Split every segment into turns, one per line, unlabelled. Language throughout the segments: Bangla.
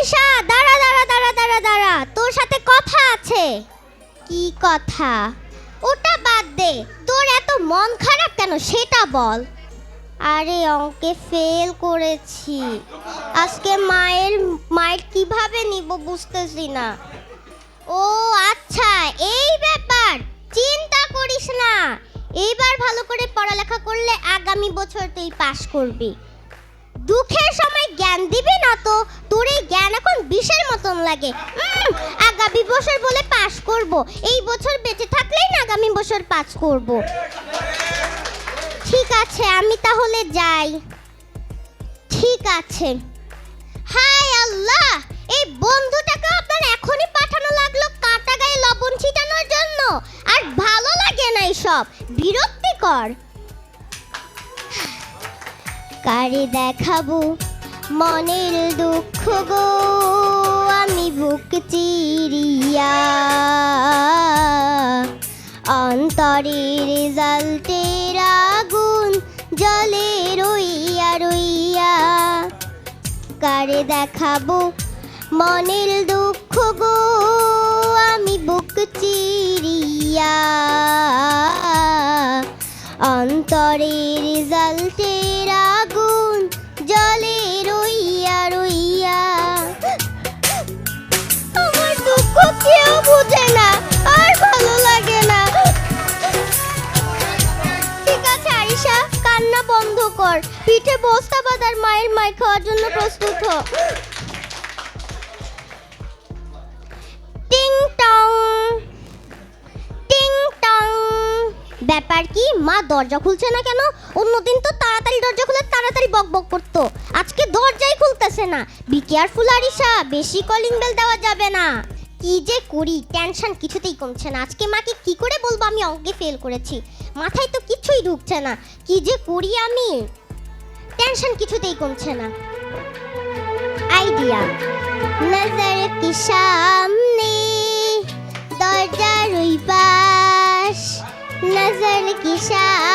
আরিশা দাঁড়া দাঁড়া দাঁড়া দাঁড়া দাঁড়া। তোর সাথে কথা আছে। কি কথা? ওটা বাদ দে। তোর এত মন খারাপ কেন? সেটা বল। আরে, অঙ্কে ফেল করেছি। আজকে মায়ের মায়ের কীভাবে নিব বুঝতেছি না। ও আচ্ছা এই ব্যাপার। চিন্তা করিস না। এইবার ভালো করে পড়ালেখা করলে আগামী বছর তুই পাশ করবি। দুঃখের সময় জ্ঞান দিবি না তো? তোর এই জ্ঞান এখন বিষের মতন লাগে। আগামী বছর বলে পাশ করব। এই বছর বেঁচে থাকলেই না আগামী বছর পাস করব। ঠিক আছে, আমি তাহলে যাই। ঠিক আছে। হায় আল্লাহ! এই বন্ধুটাকে আপনার এখনই পাঠানো লাগল কাটা গায়ে লবণ ছিটানোর জন্য। আর ভালো লাগে না সব বিরক্তিকর। কারে দেখাবো মনের দুঃখ গো, আমি বুক চিরিয়া। অন্তরের রেজাল্টের আগুন জলে রইয়া রইয়া। কারে দেখাবো মনের দুঃখ গো, আমি বুক চিরিয়া। অন্তরের রেজাল্টের বুঝে না, আর ভালো লাগে না। ঠিক আছে আরিশা কান্না বন্ধ কর। পিঠে বস্তা বাঁধার মায়ের মাই খাওয়ার জন্য প্রস্তুত হ। টিং টং। টিং টং। ব্যাপার কি, মা দরজা খুলছে না কেন? অন্যদিন তো তাড়াতাড়ি দরজা খুলে তাড়াতাড়ি বক বক করতো। আজকে দরজাই খুলতেছে না। বি কেয়ারফুল আরিশা বেশি কলিং বেল দেওয়া যাবে না। কি যে করি টেনশন কিছুতেই কমছে না। আজকে মাকে কি করে বলব আমি অঙ্কে ফেল করেছি? মাথায় তো কিছুই ঢুকছে না। কি যে করি আমি? টেনশন কিছুতেই কমছে না। আইডিয়া নজর কি সামনে, দরজার ওই পাশ। নজর কি সামনে।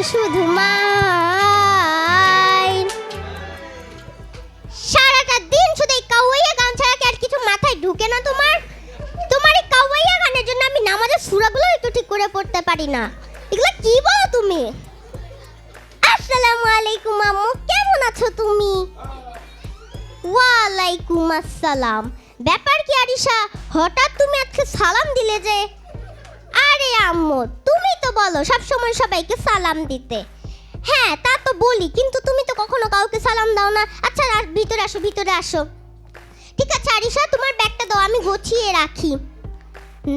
আছে সারাটা দিন শুধু এই কাওয়াইয়া গান ছাড়া কি আর কিছু মাথায় ঢুকে না তোমার? তোমার এই কাওয়াইয়া গানের জন্য আমি নামাজের সূরাগুলো একটু ঠিক করে পড়তে পারি না। এগুলো কি বলো তুমি? আসসালামু আলাইকুম আম্মু, কেমন আছো তুমি? ওয়ালাইকুম আসসালাম। ব্যাপার কি আরিশা, হঠাৎ তুমি আজকে সালাম দিলে যে আম্মু, তুমি তো বলো সব সময় সবাইকে সালাম দিতে। হ্যাঁ তা তো বলি, কিন্তু তুমি তো কখনো কাউকে সালাম দাও না। আচ্ছা ভিতরে আসো ভিতরে আসো। ঠিক আছে, আরিশা, তোমার ব্যাগটা দাও, আমি গুছিয়ে রাখি।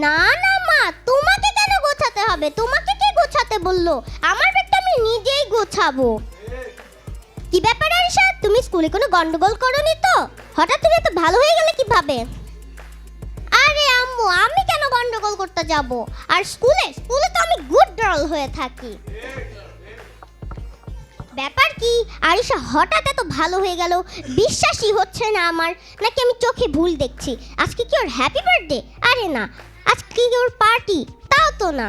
না না, মা, তোমাকে কেন গোছাতে হবে? তোমাকে কে গোছাতে বলল? আমার ব্যাগটা আমি নিজেই গোছাবো। কি ব্যাপার, আরিশা? তুমি স্কুলে কোনো গন্ডগোল করনি তো? হঠাৎ তুমি এত ভালো হয়ে গেলে কীভাবে? আরে আম্মু, আমি কেন গন্ডগোল করতে যাব। আর স্কুলে স্কুলে তো আমি গুড গার্ল হয়ে থাকি। ব্যাপার কি? আরিশা হঠাৎ এত ভালো হয়ে গেল, বিশ্বাসই হচ্ছে না আমার। নাকি আমি চোখে ভুল দেখছি? আজকে কি ওর হ্যাপি বার্থডে আরে না, আজকে কি ওর পার্টি তাও তো না।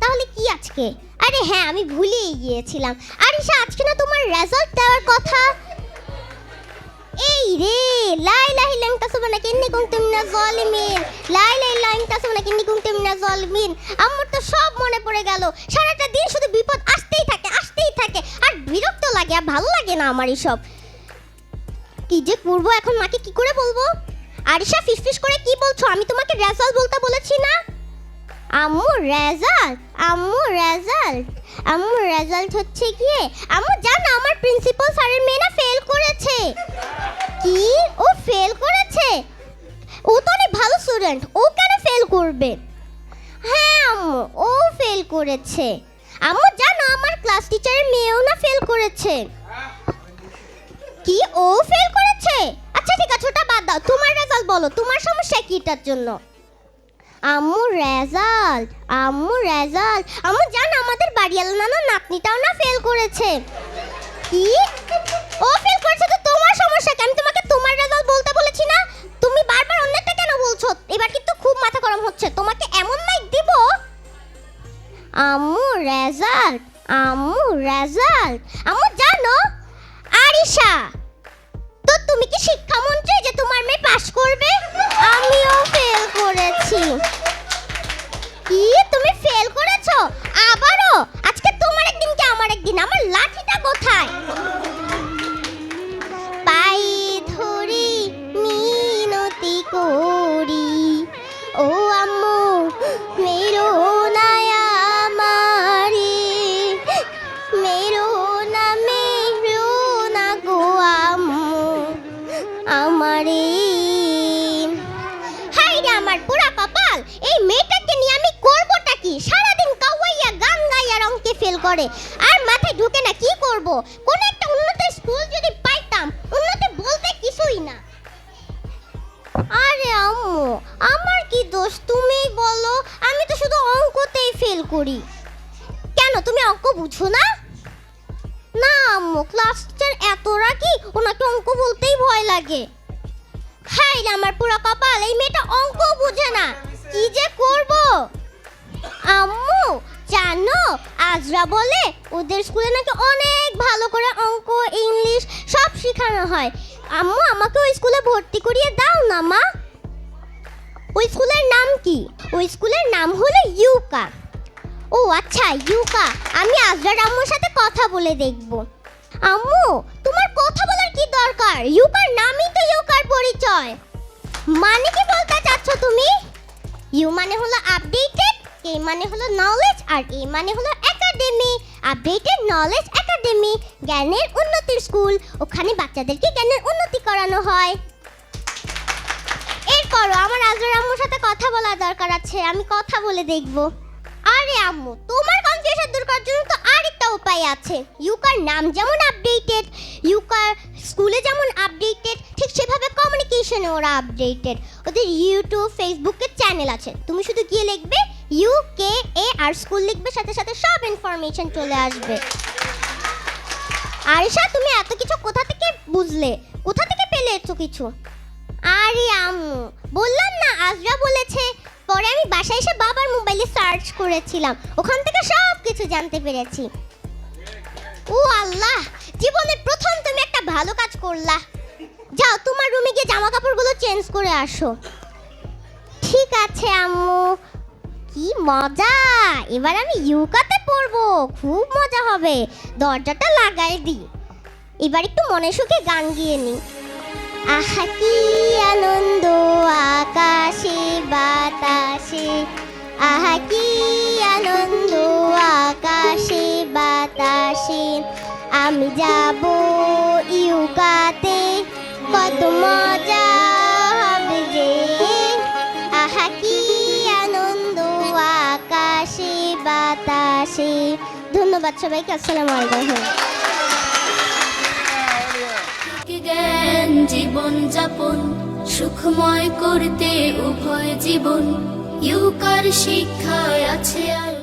তাহলে কি আজকে? আরে হ্যাঁ আমি ভুলেই গিয়েছিলাম। আরিশা, আজকে না তোমার রেজাল্ট দেওয়ার কথা? এই রে, লাই লাই লাং তাসুবানা কিন্নি কুনতুম না জালিমিন। লাই লাই লাং তাসুবানা কিন্নি কুনতুম না জালিমিন। আমার তো সব মনে পড়ে গেল, সারাটা দিন শুধু বিপদ আসতেই থাকে আসতেই থাকে, আর বিরক্ত লাগে, আর ভালো লাগে না আমার এসব। কি যে করব এখন, মাকে কি করে বলব? আরিশা ফিসফিস করে কি বলছো? আমি তোমাকে রেজাল্ট বলতে বলেছি না? আম্মু, রেজাল্ট আম্মু রেজাল্ট। আম্মু, রেজাল্ট হচ্ছে গিয়ে, আম্মু, জানো আমার প্রিন্সিপাল স্যারের মেয়ে না ফেল করেছে। কি? ও ফেল করেছে? ও তো অনেক ভালো স্টুডেন্ট ও কেন ফেল করবে? হ্যাঁ আম্মু, ও ফেল করেছে। আম্মু, জানো আমার ক্লাস টিচারের মেয়েও না ফেল করেছে। কি? ও ফেল করেছে? আচ্ছা ঠিক আছে, ওটা বাদ দাও। তোমার রেজাল্ট বলো, তোমার সমস্যা কি এটার জন্য? আম্মু রেজাল্ট আম্মু রেজাল্ট আম্মু, জানো আমাদের বাড়িয়াল নানা নাতনিটাও না ফেল করেছে। কি? ও আম্মু রেজাল্ট আম্মু রেজাল্ট আম্মু, জানো, আরিশা, তো তুমি কি শিক্ষামন্ত্রী যে তোমার মেয়ে পাশ করবে? আমিও ফেল করেছি। কি তুমি ফেল করেছ? আবারও? আজকে তোমার একদিন কি আমার একদিন? আমার লাঠিটা কোথায়? করে আর মাথায় ঢুকে না, কি করব? কোন একটা উন্নত স্কুল যদি পাইতাম, উন্নত বলতে কিছুই না। আরে আম্মু, আমার কি দোষ? তুমিই বলো, আমি তো শুধু অঙ্কতেই ফেল করি। কেন, তুমি অঙ্ক বুঝো না? না আম্মু ক্লাস টিচার এত রাখি ওনাকে অঙ্ক বলতেই ভয় লাগে। হাই আমার পুরো কপাল, এই মেয়েটা অঙ্ক বুঝে না। কি যে করব? আম্মু, জানো, আজরা বলে ওদের স্কুলে নাকি অনেক ভালো করে অঙ্ক, ইংলিশ সব শেখানো হয়। আম্মু, আমাকে ওই স্কুলে ভর্তি করিয়ে দাও না, মা। ওই স্কুলের নাম কি? ওই স্কুলের নাম হলো ইউকা। ও আচ্ছা ইউকা। আমি আজরার আম্মুর সাথে কথা বলে দেখব। আম্মু, তোমার কথা বলার কি দরকার? ইউকার নামই তো ইউকার পরিচয়। মানে কি বলতে চাচ্ছ তুমি? ইউ মানে হলো আপডেটেড কে মানে হলো নলেজ আর এ মানে হলো একাডেমি আপডেটেড নলেজ একাডেমি জ্ঞানের উন্নতির স্কুল ওখানে বাচ্চাদেরকে জ্ঞানের উন্নতি করানো হয়। এরপরও আমার আজর আম্মুর সাথে কথা বলা দরকার আছে, আমি কথা বলে দেখব। আরে আম্মু, তোমার কনফিউশন দূর করার জন্য তো আরেকটা উপায় আছে। ইউকার নাম যেমন আপডেটেড ইউকার স্কুলে যেমন আপডেটেড ঠিক সেভাবে কমিউনিকেশনে ওরা আপডেটেড ওদের ইউটিউব ফেসবুকের চ্যানেল আছে। তুমি শুধু গিয়ে লিখবে you K A R school লিখবে, সাথে সাথে সব ইনফরমেশন চলে আসবে। আরিশা, তুমি এত কিছু কোথা থেকে বুঝলে? কোথা থেকে পেলে এত কিছু? আরে আম্মু, বললাম না, আজরা বলেছে। পরে আমি বাসায় এসে বাবার মোবাইলে সার্চ করেছিলাম। ওখান থেকে সব কিছু জানতে পেরেছি। ও আল্লাহ, জীবনে প্রথম তুমি একটা ভালো কাজ করলা। যাও, তোমার রুমে গিয়ে জামা কাপড়গুলো চেঞ্জ করে আসো। ঠিক আছে, আম্মু। মজা। এবার আমি ইউকাতে পড়ব, খুব মজা হবে। দরজাটা লাগাই দিই। এবার একটু মনে সুখে গান গিয়ে নিই আহা, কি আনন্দ, আকাশে, বাতাসে। আহা, কি আনন্দ, আকাশে, বাতাসে। আমি যাব ইউকাতে কত মজা বাতাসে। ধন্যবাদ সবাইকে, আসসালামু আলাইকুম।
জ্ঞান জীবন যাপন, সুখময় করতে উভয় জীবন। ইউকার শিক্ষায় আছে আর